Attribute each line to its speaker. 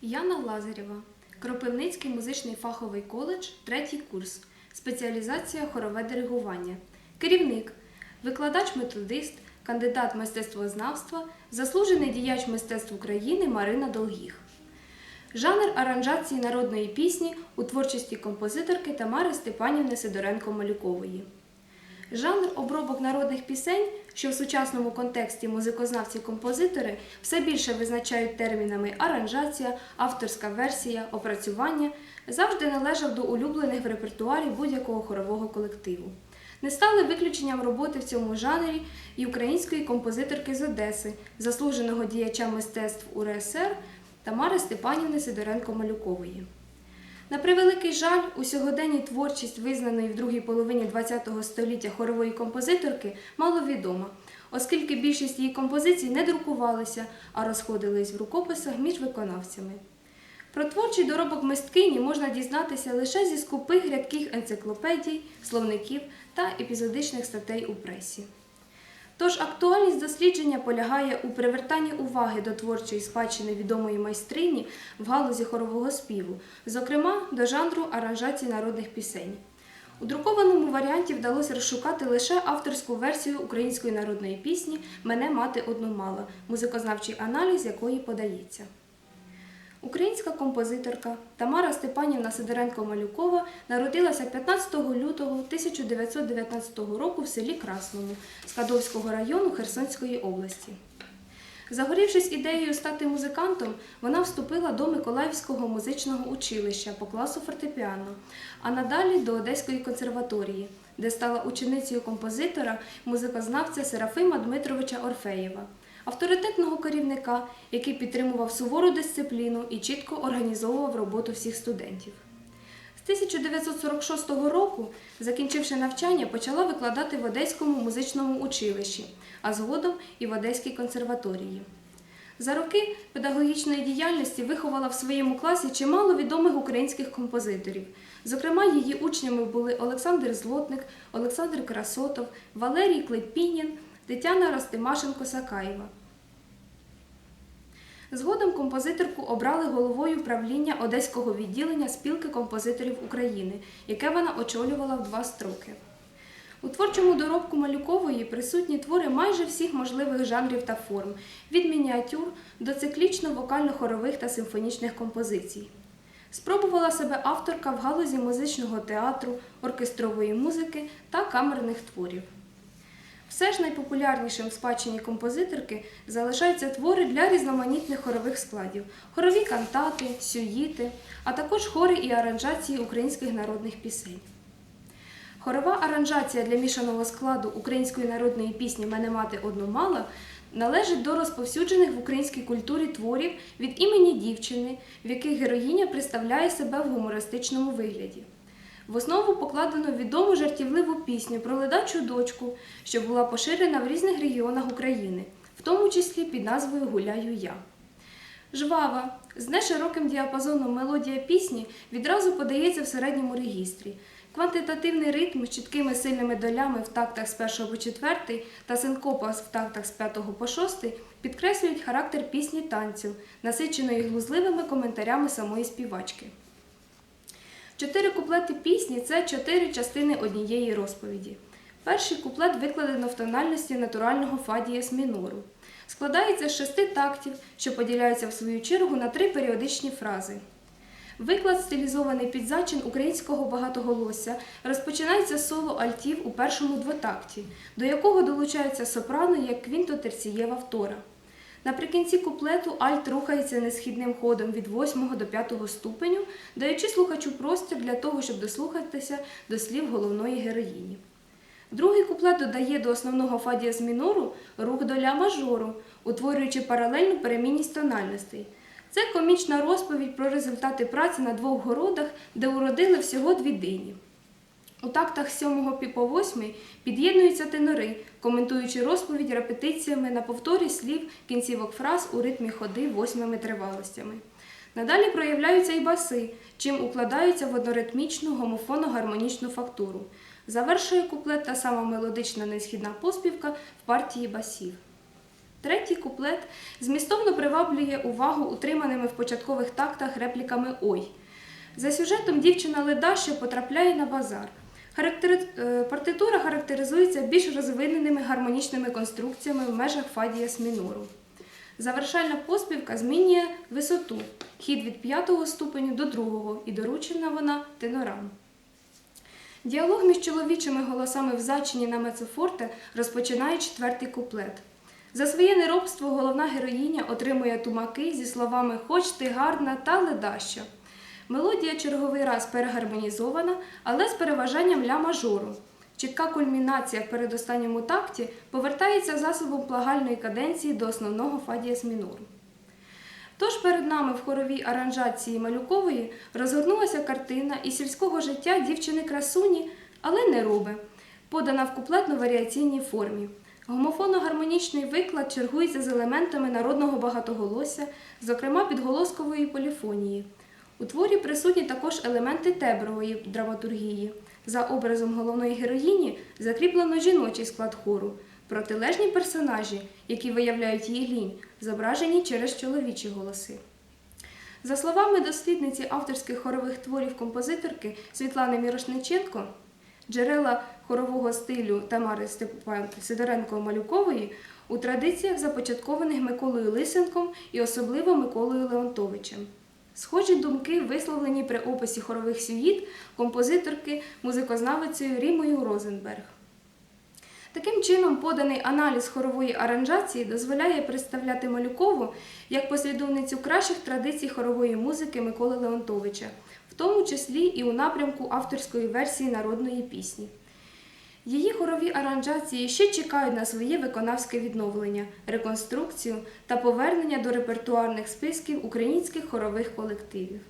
Speaker 1: Яна Лазарєва, Кропивницький музичний фаховий коледж, третій курс, спеціалізація хорове диригування, керівник, викладач-методист, кандидат мистецтвознавства, заслужений діяч мистецтв України Марина Долгіх. Жанр аранжації народної пісні у творчості композиторки Тамари Степанівни Сидоренко-Малюкової. Жанр обробок народних пісень, що в сучасному контексті музикознавці-композитори все більше визначають термінами аранжація, авторська версія, опрацювання, завжди належав до улюблених в репертуарі будь-якого хорового колективу. Не стали виключенням роботи в цьому жанрі і української композиторки з Одеси, заслуженого діяча мистецтв УРСР Тамари Степанівни Сидоренко-Малюкової. На превеликий жаль, у сьогоденні творчість, визнаної в другій половині ХХ століття хорової композиторки, маловідома, оскільки більшість її композицій не друкувалися, а розходились в рукописах між виконавцями. Про творчий доробок мисткині можна дізнатися лише зі скупих рядких енциклопедій, словників та епізодичних статей у пресі. Тож актуальність дослідження полягає у привертанні уваги до творчої спадщини відомої майстрині в галузі хорового співу, зокрема до жанру аранжації народних пісень. У друкованому варіанті вдалося розшукати лише авторську версію української народної пісні Мене мати одну мала, музикознавчий аналіз якої подається. Українська композиторка Тамара Степанівна Сидоренко-Малюкова народилася 15 лютого 1919 року в селі Красному Скадовського району Херсонської області. Загорівшись ідеєю стати музикантом, вона вступила до Миколаївського музичного училища по класу фортепіано, а надалі до Одеської консерваторії, де стала ученицею композитора, музикознавця Серафима Дмитровича Орфеєва, авторитетного керівника, який підтримував сувору дисципліну і чітко організовував роботу всіх студентів. З 1946 року, закінчивши навчання, почала викладати в Одеському музичному училищі, а згодом і в Одеській консерваторії. За роки педагогічної діяльності виховала в своєму класі чимало відомих українських композиторів. Зокрема, її учнями були Олександр Злотник, Олександр Красотов, Валерій Клепінін, Тетяна Ростимашенко-Сакаєва. Згодом композиторку обрали головою правління Одеського відділення спілки композиторів України, яке вона очолювала в два строки. У творчому доробку Малюкової присутні твори майже всіх можливих жанрів та форм, від мініатюр до циклічно-вокально-хорових та симфонічних композицій. Спробувала себе авторка в галузі музичного театру, оркестрової музики та камерних творів. Все ж найпопулярнішим в спадщині композиторки залишаються твори для різноманітних хорових складів, хорові кантати, сюїти, а також хори і аранжації українських народних пісень. Хорова аранжація для мішаного складу української народної пісні Мене мати одну мала належить до розповсюджених в українській культурі творів від імені дівчини, в яких героїня представляє себе в гумористичному вигляді. В основу покладено відому жартівливу пісню про ледачу дочку, що була поширена в різних регіонах України, в тому числі під назвою Гуляю я. Жвава, з нешироким діапазоном мелодія пісні відразу подається в середньому регістрі. Квантитативний ритм з чіткими сильними долями в тактах з 1 по 4 та синкопа в тактах з 5 по 6 підкреслюють характер пісні танцю, насиченої глузливими коментарями самої співачки. Чотири куплети пісні це чотири частини однієї розповіді. Перший куплет викладено в тональності натурального фа дієс мінору. Складається з шести тактів, що поділяються в свою чергу на три періодичні фрази. Виклад, стилізований під зачин українського багатоголосся, розпочинається з соло альтів у першому двотакті, до якого долучається сопрано як квінто-терцієва втора. Наприкінці куплету альт рухається несхідним ходом від 8 до 5 ступеню, даючи слухачу простір для того, щоб дослухатися до слів головної героїні. Другий куплет додає до основного фа з мінору рух до ля мажору, утворюючи паралельну перемінність тональностей. Це комічна розповідь про результати праці на двох городах, де уродили всього дві дині. У тактах з 7 по 8 під'єднуються тенори, коментуючи розповідь репетиціями на повторі слів кінцівок фраз у ритмі ходи восьмими тривалостями. Надалі проявляються і баси, чим укладаються в одноритмічну гомофонно-гармонічну фактуру. Завершує куплет та сама мелодична несхідна поспівка в партії басів. Третій куплет змістовно приваблює увагу утриманими в початкових тактах репліками Ой. За сюжетом дівчина леда, що потрапляє на базар. Характери... е, Партитура характеризується більш розвиненими гармонічними конструкціями в межах фадієс мінору. Завершальна поспівка змінює висоту, хід від п'ятого ступеню до другого, і доручена вона тенорам. Діалог між чоловічими голосами в зачині на мецофорте розпочинає четвертий куплет. За своє неробство головна героїня отримує тумаки зі словами Хоч ти гарна та ледащо. Мелодія черговий раз перегармонізована, але з переважанням ля мажору. Чітка кульмінація в передостанньому такті повертається засобом плагальної каденції до основного фадієс мінору. Тож перед нами в хоровій аранжації Малюкової розгорнулася картина із сільського життя дівчини красуні, але не роби, подана в куплетно-варіаційній формі. Гомофонно-гармонічний виклад чергується з елементами народного багатоголосся, зокрема підголоскової поліфонії. У творі присутні також елементи тебрової драматургії. За образом головної героїні закріплено жіночий склад хору, протилежні персонажі, які виявляють її лінь, зображені через чоловічі голоси. За словами дослідниці авторських хорових творів композиторки Світлани Мірошниченко, джерела хорового стилю Тамари Сидоренко-Малюкової у традиціях, започаткованих Миколою Лисенком і особливо Миколою Леонтовичем. Схожі думки висловлені при описі хорових світ композиторки музикознавицею Рімою Розенберг. Таким чином, поданий аналіз хорової аранжації дозволяє представляти Малюкову як послідовницю кращих традицій хорової музики Миколи Леонтовича, в тому числі і у напрямку авторської версії народної пісні. Її хорові аранжації ще чекають на своє виконавське відновлення, реконструкцію та повернення до репертуарних списків українських хорових колективів.